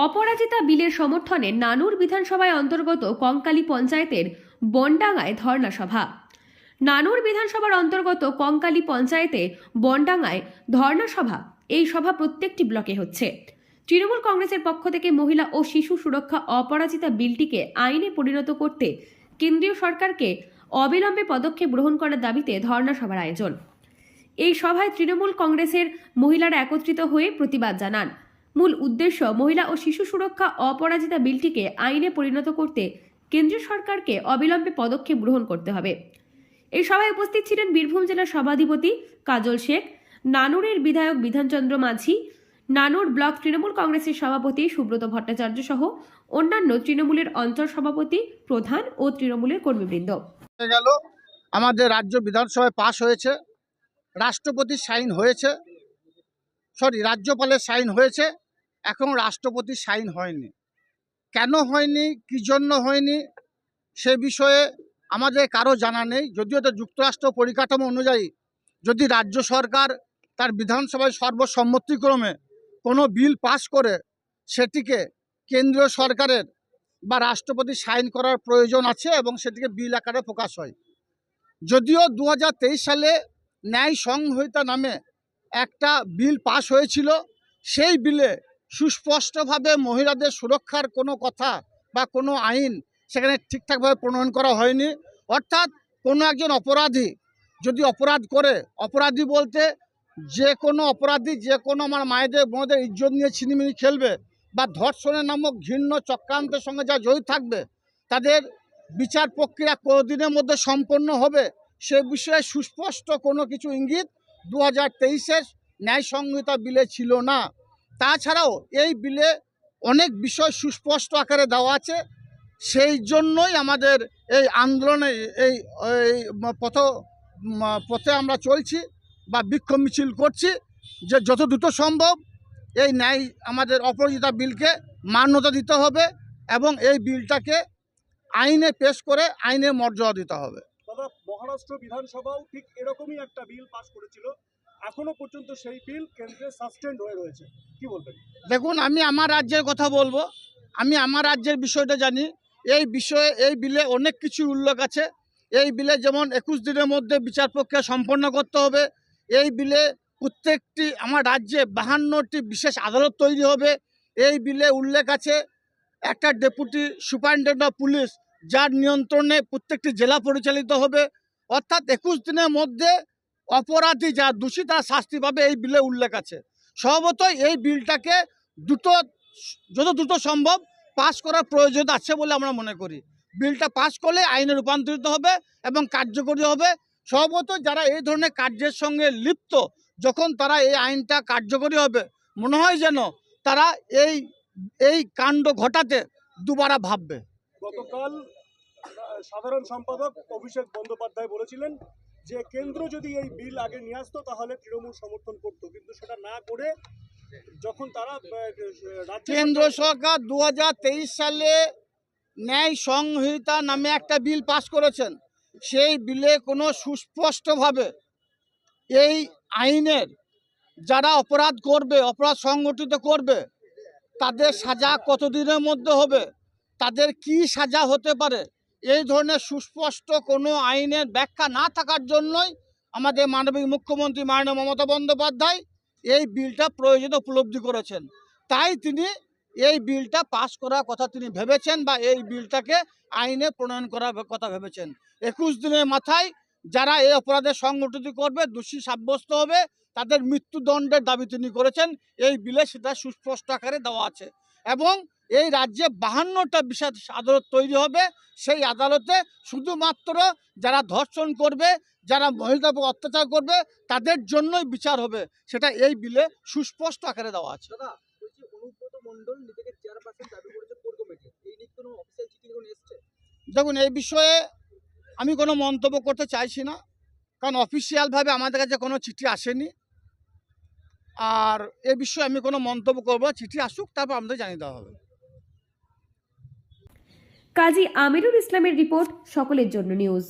অপরাজিতা বিলের সমর্থনে নানুর বিধানসভায় অন্তর্গত কঙ্কালী পঞ্চায়েতের বনডাঙ্গায় ধর্ণা সভা। নানুর বিধানসভার অন্তর্গত কঙ্কালী পঞ্চায়েতে বনডাঙ্গায় ধর্ণা সভা। এই সভা প্রত্যেকটি ব্লকে হচ্ছে। তৃণমূল কংগ্রেসের পক্ষ থেকে মহিলা ও শিশু সুরক্ষা অপরাজিতা বিলটিকে আইনে পরিণত করতে কেন্দ্রীয় সরকারকে অবিলম্বে পদক্ষেপ গ্রহণ করার দাবিতে ধর্ণা সভার আয়োজন। এই সভায় তৃণমূল কংগ্রেসের মহিলারা একত্রিত হয়ে প্রতিবাদ জানান। মূল উদ্দেশ্য মহিলা ও শিশু সুরক্ষা অপরাজিতা বিলটিকে আইনে পরিণত করতে কেন্দ্রীয় সরকারকে অবিলম্বে পদক্ষেপ গ্রহণ করতে হবে। এই সভায় উপস্থিত ছিলেন বীরভূম জেলার সভাধিপতি কাজল শেখ, নানুরের বিধায়ক বিধানচন্দ্র মাঝি, নানুর ব্লক তৃণমূল কংগ্রেসের সভাপতি সুব্রত ভট্টাচার্য সহ অন্যান্য তৃণমূলের অঞ্চল সভাপতি, প্রধান ও তৃণমূলের কর্মীবৃন্দ। গেল। আমাদের রাজ্য বিধানসভায় পাশ হয়েছে। রাষ্ট্রপতির সাইন হয়েছে। সরি, রাজ্যপালের সাইন হয়েছে। এখন রাষ্ট্রপতি সাইন হয়নি। কেন হয়নি? কী জন্য হয়নি? সে বিষয়ে আমাদের কারও জানা নেই। যদিও তো যুক্তরাষ্ট্র পরিকাঠামো অনুযায়ী যদি রাজ্য সরকার তার বিধানসভায় সর্বসম্মতিক্রমে কোনো বিল পাশ করে, সেটিকে কেন্দ্রীয় সরকারের বা রাষ্ট্রপতি সাইন করার প্রয়োজন আছে এবং সেটিকে বিল আকারে প্রকাশ হয়। যদিও দু হাজার তেইশ সালে ন্যায় সংহিতা নামে একটা বিল পাশ হয়েছিল, সেই বিলে সুস্পষ্টভাবে মহিলাদের সুরক্ষার কোনো কথা বা কোনো আইন সেখানে ঠিকঠাকভাবে প্রণয়ন করা হয়নি। অর্থাৎ কোনো একজন অপরাধী যদি অপরাধ করে, অপরাধী বলতে যে কোনো অপরাধী, যে কোনো আমার মায়েদের, বোনদের ইজ্জত নিয়ে ছিনিমিনি খেলবে বা ধর্ষণের নামক ঘৃণ্য চক্রান্তের সঙ্গে যা জড়িত থাকবে, তাদের বিচার প্রক্রিয়া কতদিনের মধ্যে সম্পন্ন হবে সে বিষয়ে সুস্পষ্ট কোনো কিছু ইঙ্গিত দু হাজার তেইশের ন্যায় সংহিতা বিলে ছিল না। তাছাড়াও এই বিলে অনেক বিষয় সুস্পষ্ট আকারে দেওয়া আছে। সেই জন্যই আমাদের এই আন্দোলনে এই পথ পথে আমরা চলছি বা বিক্ষোভ মিছিল করছি যে যত দ্রুত সম্ভব এই ন্যায় আমাদের অপরাজিতা বিলকে মান্যতা দিতে হবে এবং এই বিলটাকে আইনে পেশ করে আইনে মর্যাদা দিতে হবে। মহারাষ্ট্র বিধানসভাও ঠিক এরকমই একটা বিল পাস করেছিল। এখনও পর্যন্ত সেই বিল কেন্দ্রে সাসপেন্ড হয়ে রয়েছে। কি বলবেন? দেখুন, আমি আমার রাজ্যের কথা বলব। আমি আমার রাজ্যের বিষয়টা জানি। এই বিষয়ে, এই বিলে অনেক কিছু উল্লেখ আছে। এই বিলে যেমন একুশ দিনের মধ্যে বিচার প্রক্রিয়া সম্পন্ন করতে হবে। এই বিলে প্রত্যেকটি আমার রাজ্যে বাহান্নটি বিশেষ আদালত তৈরি হবে। এই বিলে উল্লেখ আছে, একটা ডেপুটি সুপারিনটেন্ডেন্ট অফ পুলিশ যার নিয়ন্ত্রণে প্রত্যেকটি জেলা পরিচালিত হবে। অর্থাৎ একুশ দিনের মধ্যে অপরাধী যা দোষী তারা শাস্তি পাবে এই বিলে উল্লেখ আছে। স্বভাবতই এই বিলটাকে দ্রুত, যত দ্রুত সম্ভব পাস করার প্রয়োজন আছে বলে আমরা মনে করি। বিলটা পাস করলে আইনে রূপান্তরিত হবে এবং কার্যকরী হবে। স্বভাবত যারা এই ধরনের কার্যের সঙ্গে লিপ্ত, যখন তারা এই আইনটা কার্যকরী হবে, মনে হয় যেন তারা এই এই কাণ্ড ঘটাতে দুবারা ভাববে। গতকাল সাধারণ সম্পাদক অভিষেক বন্দ্যোপাধ্যায় বলেছিলেন যে কেন্দ্র যদি এই বিল আগে নিয়ে আসতো, তাহলে তৃণমূল সমর্থন করতো। কিন্তু সেটা না করে যখন তারা কেন্দ্র সরকার- দু হাজার তেইশ সালে ন্যায় সংহিতা নামে একটা বিল পাস করেছেন। সেই বিলে কোনো সুস্পষ্টভাবে এই আইনের যারা অপরাধ করবে, অপরাধ সংগঠিত করবে, তাদের সাজা কতদিনের মধ্যে হবে, তাদের কি সাজা হতে পারে এই ধরনের সুস্পষ্ট কোনো আইনের ব্যাখ্যা না থাকার জন্যই আমাদের মানবিক মুখ্যমন্ত্রী মাননীয় মমতা বন্দ্যোপাধ্যায় এই বিলটা প্রয়োজন উপলব্ধি করেছেন। তাই তিনি এই বিলটা পাশ করার কথা তিনি ভেবেছেন বা এই বিলটাকে আইনে প্রণয়ন করার কথা ভেবেছেন। একুশ দিনের মাথায় যারা এই অপরাধের সংগঠিত করবে, দোষী সাব্যস্ত হবে, তাদের মৃত্যুদণ্ডের দাবি তিনি করেছেন। এই বিলে সেটা সুস্পষ্ট আকারে দেওয়া আছে। এবং এই রাজ্যে বাহান্নটা বিশেষ আদালত তৈরি হবে। সেই আদালতে শুধুমাত্র যারা ধর্ষণ করবে যারা মহিলাদের অত্যাচার করবে তাদের জন্যই বিচার হবে। সেটা এই বিলে সুস্পষ্ট আকারে দেওয়া আছে। দেখুন এই বিষয়ে আমি কোনো মন্তব্য করতে চাইছি না কারণ অফিসিয়ালভাবে আমাদের কাছে কোনো চিঠি আসেনি। আর এ বিষয়ে আমি কোনো মন্তব্য করব চিঠি আসুক তারপর আমাদের জানিয়ে দেওয়া হবে। কাজী আমিরুল ইসলামের রিপোর্ট সকলের জন্য নিউজ।